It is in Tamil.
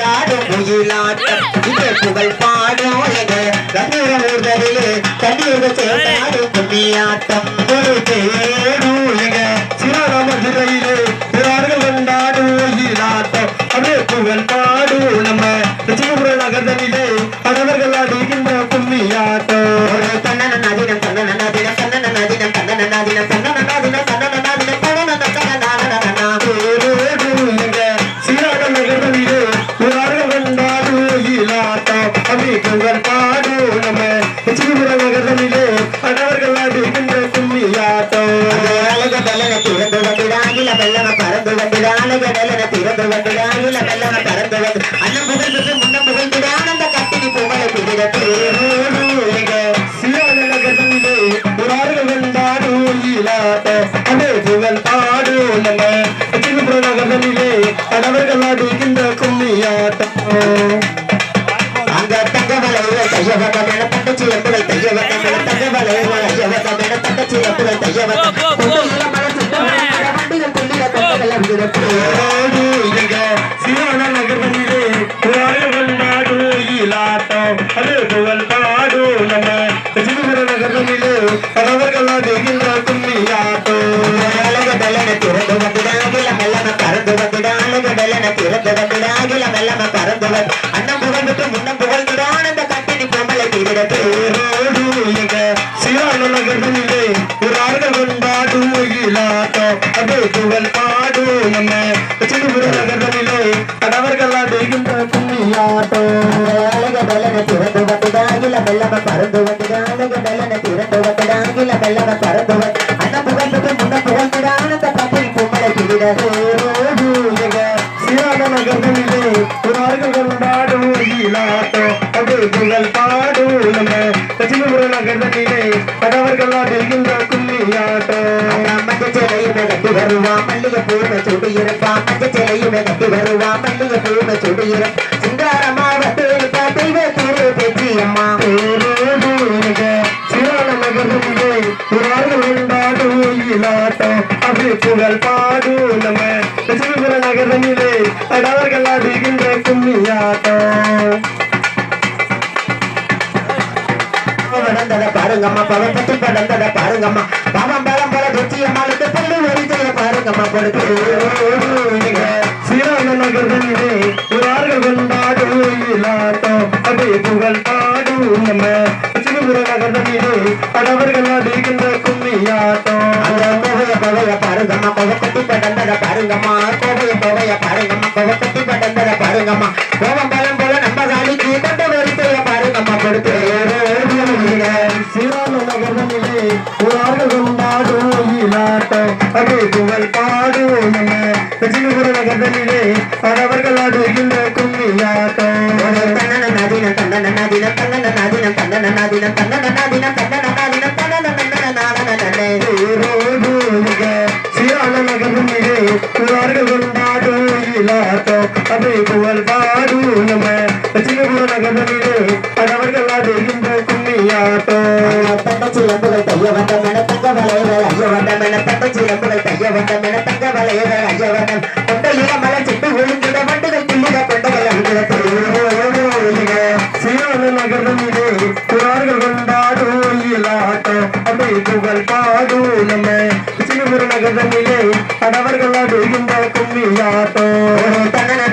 கொண்டாடும் குயிலாட்டம் இது புகழ் வெள்ளன திறந்து வந்திடாகில வெள்ளன பறந்து வந்து அண்ணன் புகழ் பெற்று முன்னம் புகழ்ந்திடான் அந்த கட்டினி புகழை பிடித்து அங்க தங்க வளைவு தைய வந்த மேல தங்கச்சி எம்புகள் தைய வந்த மேல தங்க வளைவு தைய வந்த மேல தங்கச்சி எம்புகள் தைய வந்த கொண்டையில பாடும் நம்ம மலை வண்டிகள் கொள்ளிட கண்கள் விடுத்து அழக வெள்ளன திறந்து வந்திடாகில மெல்லம பறந்து வந்திடாலக வெள்ளன திறந்து வந்திடாகில மெல்லம பறந்து வந்து அண்ணன் புகழ் முன்னம் புகழ்ந்திடான் அந்த கட்டினி பொம்பளை பிடித்து அழக வந்திடாகில பரந்தவர் பறந்து வந்து அண்ணன் புகழ் பெற்று முன்னம் புகழ்ந்திடான் அந்த கட்டினி பொம்பளை பிடித்து மஞ்சச்சேலையுமே கட்டி வருவான் மல்லிகை பூமை சுடி இருப்பான் மஞ்சச்சேலையுமே கட்டி வருவான் மல்லிகை புகழ் பாடு நம்ம. சிவபுர நகரனிலே அடவர்கள் ஆடுகின்ற கும்மியாட்டம். நடந்தத பாருங்கம்மா பவன் பத்தி நடந்தத பாருங்கம்மா. பாவம் பலம் பல வெற்றி அம்மாளுக்கு பல்லு வரிசைய பாருங்கம்மா கொடுத்து சீரான நகரனிலே புறார்கள் கொண்டாடும் இலாட்டம் அதே புகழ் பாடும் நம்ம. சிவபுர நகரனிலே அடவர்கள் ஆடுகின்ற கும்மியாட்டம். பாருங்கம்மா கோவக்கட்டி படந்தத பாருங்கம்மா கோவைய கோவைய பாருங்கம்மா கோவக்கட்டி படந்தத பாருங்கம்மா கோவம் பலம் போல நம்ம காலிக்கு கொண்ட வரிசைய பாருங்கம்மா கொடுத்து சீரான நகரனிலே புகழ் பாடும் நம்ம சிவபுர நகரனிலே அடவர்கள் கும்மியாட்டம் தன்னன நதினம் தன்னன நதினம் தன்னன நதினம் தன்னன நதினம் தன்னன நதினம் தன்னன அதே புகழ் பாடு நம்ம. சிங்கப்பூர் நகரிலே அதவர்கள் ஆடுகின்ற கும்மியாட்டம். தங்கச்சி எங்களை தைய வந்த சிங்கப்பூர் நகரிலே அதவர்கள் ஆடுகின்ற கும்மியாட்டம்